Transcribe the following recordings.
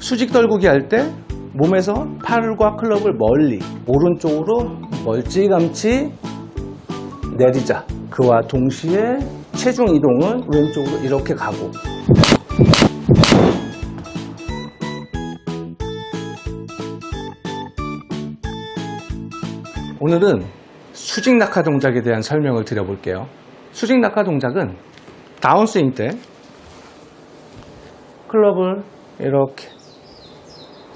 수직 떨구기 할 때 몸에서 팔과 클럽을 멀리 오른쪽으로 멀찌감치 내리자. 그와 동시에 체중 이동은 왼쪽으로 이렇게 가고 오늘은 수직 낙하 동작에 대한 설명을 드려볼게요. 수직 낙하 동작은 다운스윙 때 클럽을 이렇게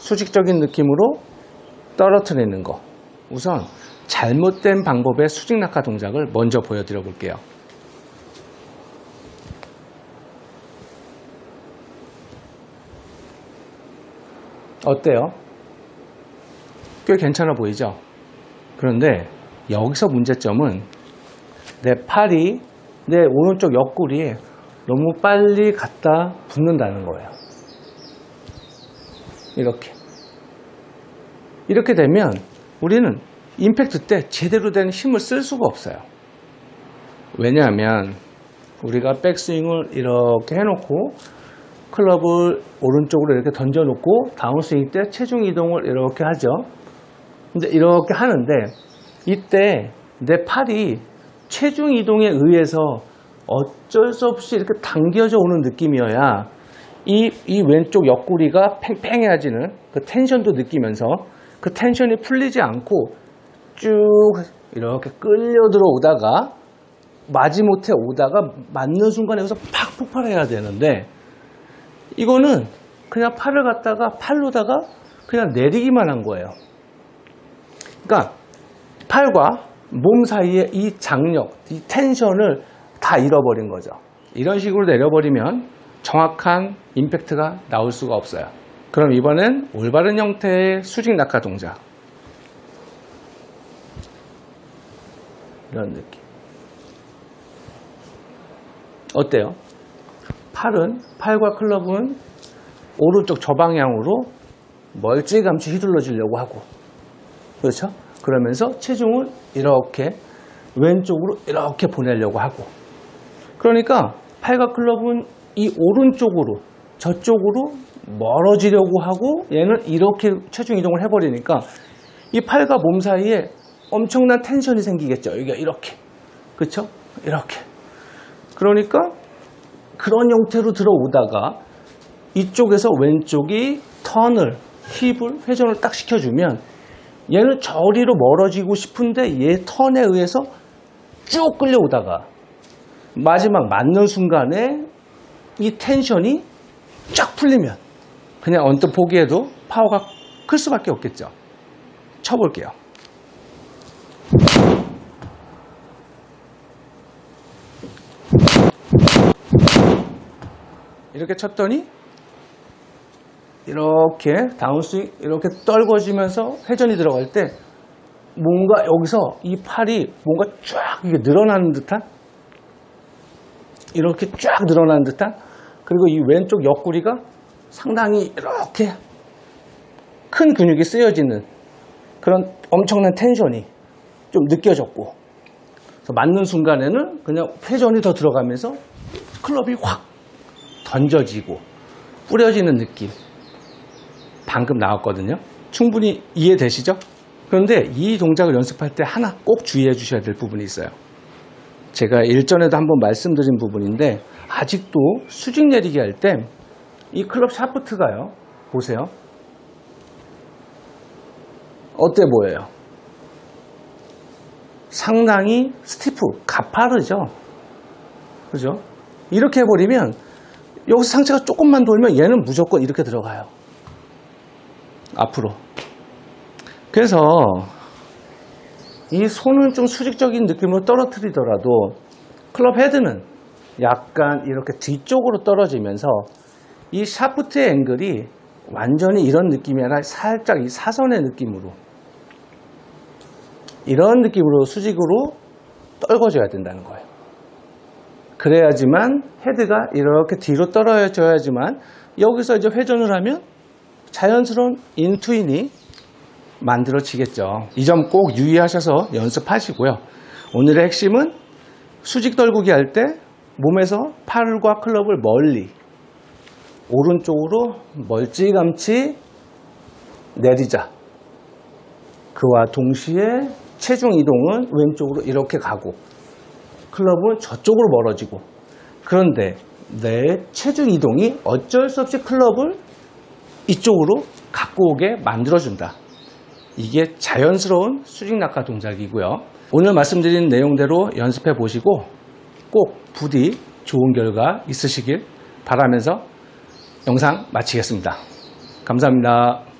수직적인 느낌으로 떨어뜨리는 거. 우선 잘못된 방법의 수직 낙하 동작을 먼저 보여드려 볼게요. 어때요? 꽤 괜찮아 보이죠? 그런데 여기서 문제점은 내 팔이 내 오른쪽 옆구리에 너무 빨리 갖다 붙는다는 거예요. 이렇게. 이렇게 되면 우리는 임팩트 때 제대로 된 힘을 쓸 수가 없어요. 왜냐하면 우리가 백스윙을 이렇게 해놓고 클럽을 오른쪽으로 이렇게 던져놓고 다운스윙 때 체중 이동을 이렇게 하죠. 이제 이렇게 하는데 이때 내 팔이 체중 이동에 의해서 어쩔 수 없이 이렇게 당겨져 오는 느낌이어야 이, 이 왼쪽 옆구리가 팽팽해지는 그 텐션도 느끼면서 그 텐션이 풀리지 않고 쭉 이렇게 끌려 들어오다가 마지못해 오다가 맞는 순간에 여기서 팍 폭발해야 되는데 이거는 그냥 팔을 갖다가 팔로다가 그냥 내리기만 한 거예요. 그러니까 팔과 몸 사이에 이 장력, 이 텐션을 다 잃어버린 거죠. 이런 식으로 내려버리면 정확한 임팩트가 나올 수가 없어요. 그럼 이번엔 올바른 형태의 수직 낙하 동작. 이런 느낌. 어때요? 팔은, 팔과 클럽은 오른쪽 저 방향으로 멀찌감치 휘둘러지려고 하고, 그렇죠? 그러면서 체중을 이렇게 왼쪽으로 이렇게 보내려고 하고. 그러니까 팔과 클럽은 이 오른쪽으로 저쪽으로 멀어지려고 하고 얘는 이렇게 체중 이동을 해버리니까 이 팔과 몸 사이에 엄청난 텐션이 생기겠죠. 여기가 이렇게. 그렇죠? 이렇게. 그러니까 그런 형태로 들어오다가 이쪽에서 왼쪽이 턴을 힙을 회전을 딱 시켜주면 얘는 저리로 멀어지고 싶은데 얘 턴에 의해서 쭉 끌려오다가 마지막 맞는 순간에 이 텐션이 쫙 풀리면 그냥 언뜻 보기에도 파워가 클 수밖에 없겠죠. 쳐볼게요. 이렇게 쳤더니 이렇게 다운스윙 이렇게 떨궈지면서 회전이 들어갈 때 뭔가 여기서 이 팔이 뭔가 쫙 이게 늘어나는 듯한 이렇게 쫙 늘어나는 듯한 그리고 이 왼쪽 옆구리가 상당히 이렇게 큰 근육이 쓰여지는 그런 엄청난 텐션이 좀 느껴졌고. 맞는 순간에는 그냥 회전이 더 들어가면서 클럽이 확 던져지고 뿌려지는 느낌. 방금 나왔거든요. 충분히 이해되시죠? 그런데 이 동작을 연습할 때 하나 꼭 주의해 주셔야 될 부분이 있어요. 제가 일전에도 한번 말씀드린 부분인데 아직도 수직 내리기 할 때 이 클럽 샤프트가요 보세요 어때 보여요? 상당히 스티프, 가파르죠? 그죠? 이렇게 해버리면 여기서 상체가 조금만 돌면 얘는 무조건 이렇게 들어가요. 앞으로. 그래서 이 손은 좀 수직적인 느낌으로 떨어뜨리더라도 클럽 헤드는 약간 이렇게 뒤쪽으로 떨어지면서 이 샤프트의 앵글이 완전히 이런 느낌이 아니라 살짝 이 사선의 느낌으로 이런 느낌으로 수직으로 떨궈져야 된다는 거예요. 그래야지만 헤드가 이렇게 뒤로 떨어져야지만 여기서 이제 회전을 하면 자연스러운 인투인이 만들어지겠죠. 이 점 꼭 유의하셔서 연습하시고요. 오늘의 핵심은 수직 떨구기 할 때 몸에서 팔과 클럽을 멀리 오른쪽으로 멀찌감치 내리자. 그와 동시에 체중 이동은 왼쪽으로 이렇게 가고 클럽은 저쪽으로 멀어지고 그런데 내 체중 이동이 어쩔 수 없이 클럽을 이쪽으로 갖고 오게 만들어준다. 이게 자연스러운 수직 낙하 동작이고요. 오늘 말씀드린 내용대로 연습해 보시고 꼭 부디 좋은 결과 있으시길 바라면서 영상 마치겠습니다. 감사합니다.